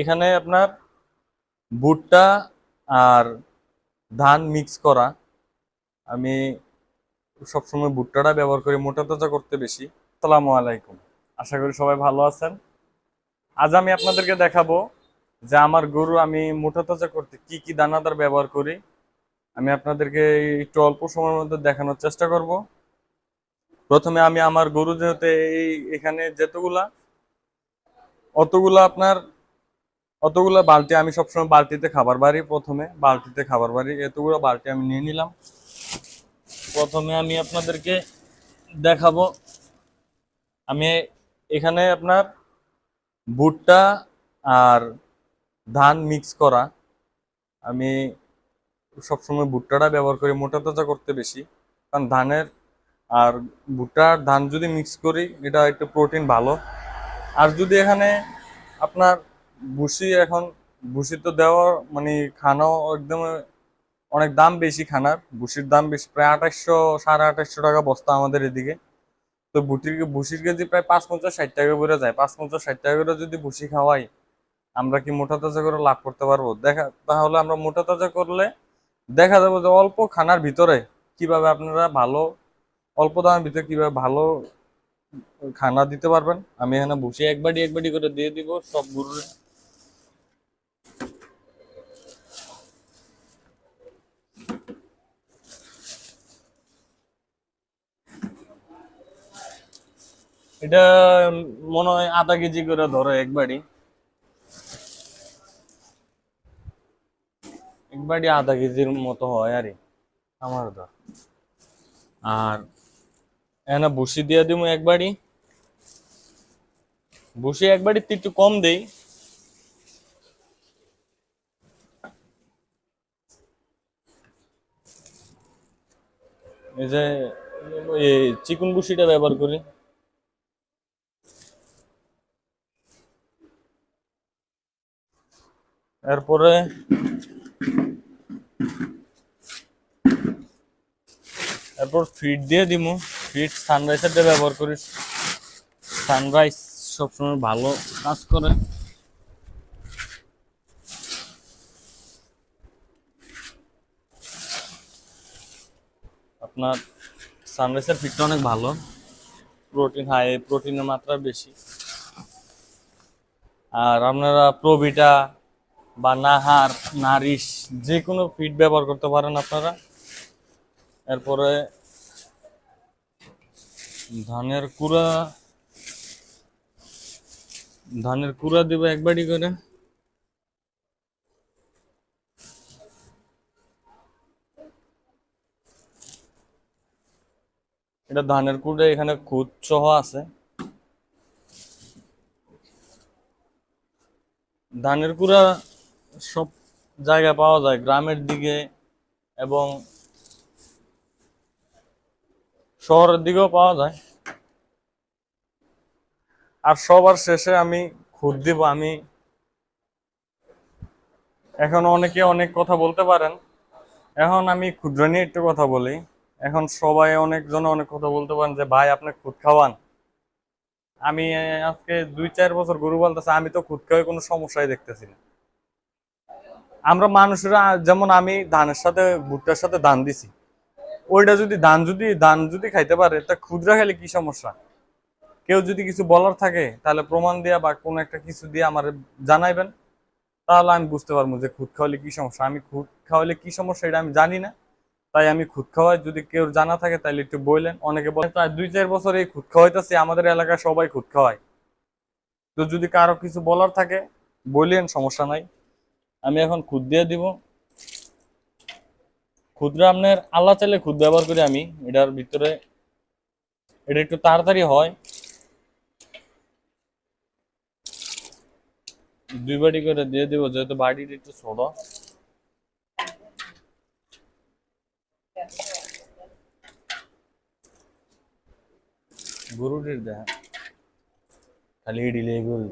এখানে আপনার ভুট্টা আর ধান মিক্স করা। আমি সবসময় ভুট্টাটা ব্যবহার করি, মোটা তাজা করতে বেশি। আসসালামু আলাইকুম। আশা করি সবাই ভালো আছেন। আজ আমি আপনাদেরকে দেখাবো যে আমার গরু আমি মোটা তাজা করতে কি কি দানাদার ব্যবহার করি। আমি আপনাদেরকে একটু অল্প সময়ের মধ্যে দেখানোর চেষ্টা করব। প্রথমে আমি আমার গরু যেহেতু এই এখানে যেতগুলা, অতগুলা আপনার অতগুলা বালতি আমি সবসময় বালতিতে খাবার বাড়ি প্রথমে, বালতিতে খাবার বাড়ি। এতগুলো বালতি আমি নিয়ে নিলাম। প্রথমে আমি আপনাদেরকে দেখাবো। আমি এখানে আপনার ভুট্টা আর ধান মিক্স করা। আমি সবসময় ভুট্টাটা ব্যবহার করি, মোটা তাজা করতে বেশি। কারণ ধানের আর ভুট্টা ধান যদি মিক্স করি, এটা একটু প্রোটিন ভালো। আর যদি এখানে আপনার ভুসি এখন, ভুসি তো দেওয়ার মানে খানাও একদম অনেক দাম বেশি খানার। ভুসির দাম বেশি, প্রায় আঠাশশো, সাড়ে আঠাশশো টাকা বস্তা আমাদের এদিকে। তো ভুটির, ভুসির কেজি প্রায় পাঁচ পঞ্চাশ, ষাট টাকা করে যায়। পাঁচ পঞ্চাশ, ষাট টাকা করে যদি ভুসি খাওয়াই, আমরা কি মোটা তাজা করে লাভ করতে পারব? দেখা, তাহলে আমরা মোটা তাজা করলে দেখা যাবে যে অল্প খানার ভিতরে কীভাবে আপনারা ভালো, অল্প দামের ভিতরে কীভাবে ভালো খানা দিতে পারবেন। আমি এখানে বসে একবারই একবারই করে দিয়ে দিব, সব গরুরে এটা মনে হয় আধা কেজি করে ধরো একবারই। একবারই আধা কেজির মতো হয় আরে। আমার ধর আর এখানে বসি দিয়ে দিব একবারই। বসি একবারই তো একটু কম দেই। এই যে এই চিকন বুসিটা ব্যবহার করি। এরপরে এরপর ফিড দিয়ে দিমু। ফিড সানরাইজারটা ব্যবহার করি। সানরাইজ সবসময় ভালো কাজ করে। আপনার সানরাইজের ফিডটা অনেক ভালো। প্রোটিন হাই প্রোটিনের মাত্রা বেশি। আর আপনারা প্রবিটা বা নাহার, নারিশ যে কোনো ফিড ব্যবহার করতে পারেন আপনারা। এরপরে ধানের কুড়া ধানের কুড়া দিবে একবারই করে। এটা ধানের কুড়া, এখানে খুদ সহ আছে। ধানের কুড়া সব জায়গায় পাওয়া যায়, গ্রামের দিকে এবং শহরের দিকেও পাওয়া যায়। আর সবার শেষে আমি খুদ দিব, আমি এখন অনেকে অনেক কথা বলতে পারেন। এখন আমি ক্ষুদ্র নিয়ে একটু কথা বলি। এখন সবাই অনেকজন অনেক কথা বলতে পারেন যে, ভাই, আপনি খুদ খাওয়ান। আমি আজকে দুই চার বছর গরু বলতেছে আমি তো খুদ খাওয়াই কোনো সমস্যাই দেখতেছি না। আমরা মানুষরা, যেমন আমি ধানের সাথে, ভুট্টার সাথে ধান দিছি। ওইটা যদি ধান যদি ধান যদি খাইতে পারে, তা ক্ষুদ্রা খেলে কি সমস্যা? কেউ যদি কিছু বলার থাকে, তাহলে প্রমাণ দিয়া বা কোনো একটা কিছু দিয়ে আমার জানাইবেন। তাহলে আমি বুঝতে পারব যে খুদ খাওয়ালে কি সমস্যা। আমি খুদ খাওয়ালে কি সমস্যা এটা আমি জানি না। তাই আমি খুদ খাওয়াই, যদি কেউ জানা থাকে তাহলে একটু বললেন অনেকে বলেন প্রায় দুই চার বছর এই খুদ খাওয়াইতেছি, আমাদের এলাকায় সবাই খুদ খাওয়ায়। তো যদি কারও কিছু বলার থাকে বললেন সমস্যা নাই। আমি এখন খুদ দিয়ে দিব। ক্ষুদ্র আপনার আল্লাহ চাইলে খুদ ব্যবহার করি আমি, এটার ভিতরে, এটা একটু তাড়াতাড়ি হয়। দুই বাটি করে দিয়ে দিব, যেহেতু বাটিটা একটু ছোট। গরুটির দেখা খালি ডিলে গরু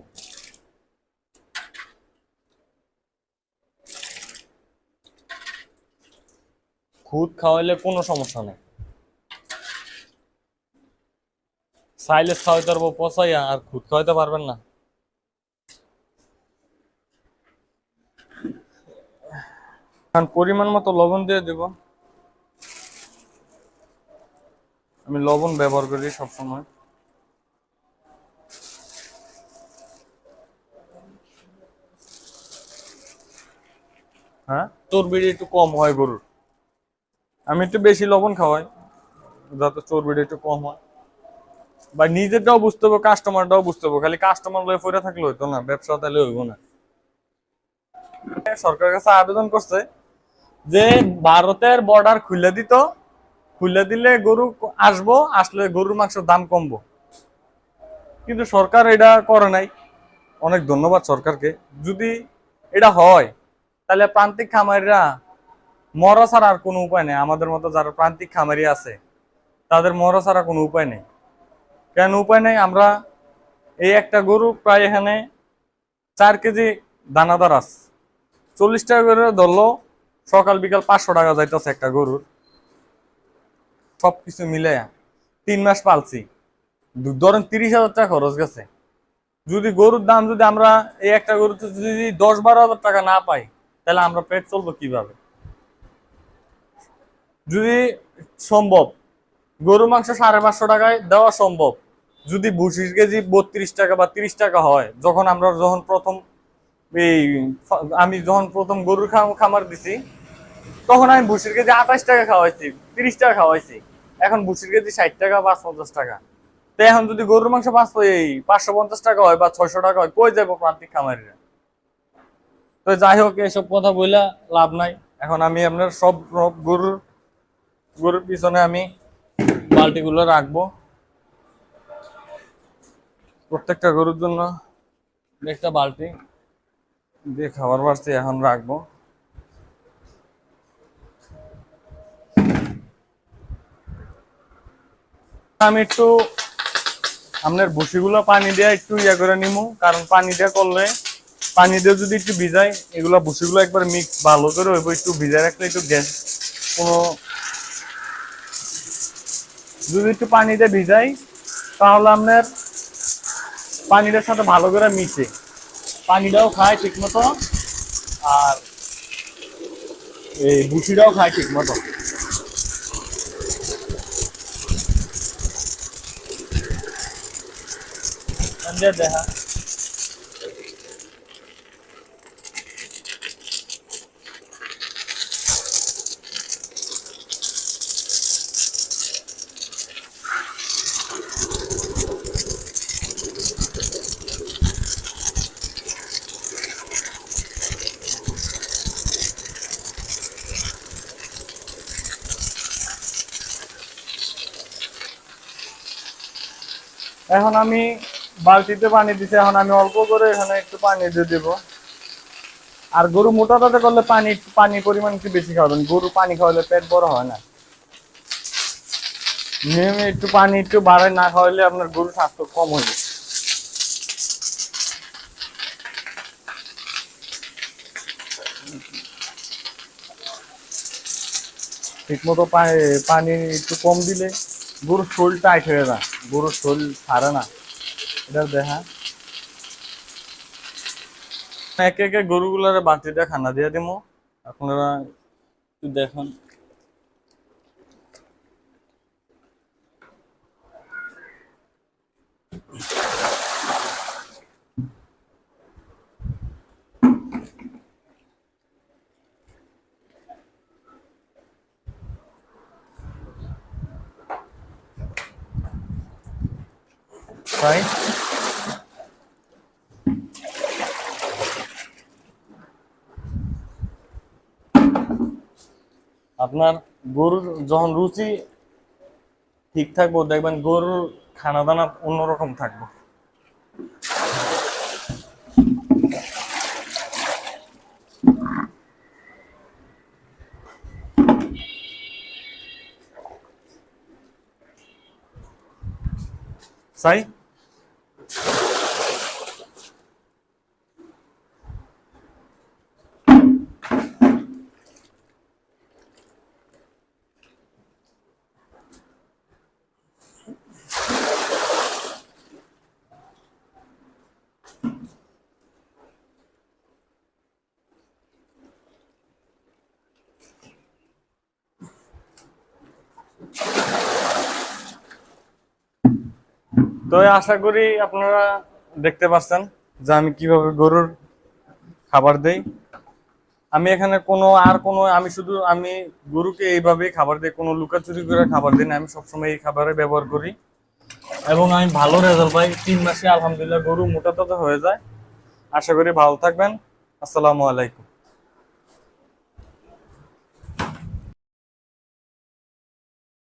খুদ খাওয়াইলে কোনো সমস্যা নেই। সাইলেস খাওয়াইতে পারব, পচাইয়া আর খুদ খাওয়াইতে পারবেন না। পরিমাণ মতো লবণ দিয়ে দেব। আমি লবণ ব্যবহার করি সবসময়। হ্যাঁ? তোর বিড়ি একটু কম হয় গরুর। আমি একটু বেশি লবণ খাওয়াই, যাতে চর্বিটা একটু কম হয়। বা নিজেরটাও বুঝতে হবে কাস্টমারটাও বুঝতে হবে। খালি কাস্টমার লয়ে পড়ে থাকলে হইতো না, ব্যবসা তাহলে হইব না। সরকারের কাছে আবেদন করছে যে ভারতের বর্ডার খুলে দিত, খুলে দিলে গরু আসব, আসলে গরুর মাংসের দাম কমবো। কিন্তু সরকার এটা করে নাই। অনেক ধন্যবাদ সরকারকে। যদি এটা হয়, তাহলে প্রান্তিক খামারিরা মরা ছাড়া আর কোনো উপায় নেই। আমাদের মতো যারা প্রান্তিক খামারি আছে, তাদের মরা ছাড়া কোনো উপায় নেই। কেন উপায় নেই? আমরা এই একটা গরু প্রায় এখানে চার কেজি দানাদার আছে। চল্লিশ টাকা করে ধরলো, সকাল বিকাল পাঁচশো টাকা যাইতেছে একটা গরুর। সবকিছু মিলে তিন মাস পালছি। ধরেন তিরিশ হাজার টাকা খরচ গেছে। যদি গরুর দাম যদি আমরা এই একটা গরুতে যদি দশ বারো হাজার টাকা না পাই, তাহলে আমরা পেট চলবো কীভাবে? যদি সম্ভব গরু মাংস সাড়ে পাঁচশো টাকায় দেওয়া সম্ভব। যদি ভুসির কেজি বত্রিশ টাকা বা তিরিশ টাকা হয়, যখন আমরা যখন প্রথম এই আমি যখন প্রথম গরুর খামার দিছি, তখন আমি ভুসির কেজি আঠাশ টাকা খাওয়াইছি, তিরিশ টাকা খাওয়াইছি। এখন ভুসির কেজি ষাট টাকা পাঁচ পঞ্চাশ টাকা। তো এখন যদি গরুর মাংস পাঁচশো, এই পাঁচশো পঞ্চাশ টাকা হয় বা ছয়শো টাকা হয়, কই যাব প্রান্তিক খামারিরা? তো যাই হোক, এসব কথা বইলা লাভ নাই। এখন আমি আপনার সব গরুর গরুর পিছনে আমি বালতিগুলো রাখব। প্রত্যেকটা গরুর জন্য একটা বালতি দিয়ে খাবার বাড়ছি এখন রাখব। আমি একটু আপনার ভুসিগুলো পানি দিয়ে একটু ইয়া করে নিমু, কারণ পানি দিয়ে করলে, পানি দিয়ে যদি একটু ভিজাই, এগুলো ভুসিগুলো একবার মিক্স ভালো করে হইব, একটু ভিজাই রাখলে একটু গ্যাস কোনো যদি একটু পানিতে ভিজাই, তাহলে আপনার পানিটার সাথে ভালো করে মিশে। পানিটাও খায় ঠিক মতো আর এই ভুসিটাও খায় ঠিক মতো দেখা এখন আমি বালতিতে পানি দিছি, এখন আমি অল্প করে এখানে একটু পানি দিয়ে দেবো। আর গরু মোটা তাতে করলে পানি পানি পরিমাণ একটু বেশি খাওয়াবেন। গরু পানি খাওয়ালে পেট বড় হয় না। নিয়মে একটু পানি একটু বাড়ায় না খাওয়ালে আপনার গরু স্বাস্থ্য কম হয়ে যায় ঠিক মতো পানি একটু কম দিলে গরুর শরীর টাইট হয়ে যায়। গরুর শরীর ছাড়ে না। এটা দেখা। একে একে গরুগুলার বাটিটা খানা দিয়ে দিব আপনারা একটু দেখুন। তাই আপনার গরুর যখন রুচি ঠিক থাকব দেখবেন গরুর খানা দানা অন্যরকম থাকব। সাই? তো আশা করি আপনারা দেখতে পাচ্ছেন যে আমি কীভাবে গরুর খাবার দেই। আমি এখানে কোনো আর কোনো, আমি শুধু, আমি গরুকে এইভাবেই খাবার দিই, কোনো লুকাচুরি করে খাবার দিই না। আমি সবসময় এই খাবারে ব্যবহার করি। এবং আমি ভালো রেজাল্ট পাই। তিন মাসে আলহামদুলিল্লাহ গরু মোটা তাজা হয়ে যায়। আশা করি ভালো থাকবেন। আসসালামু আলাইকুম।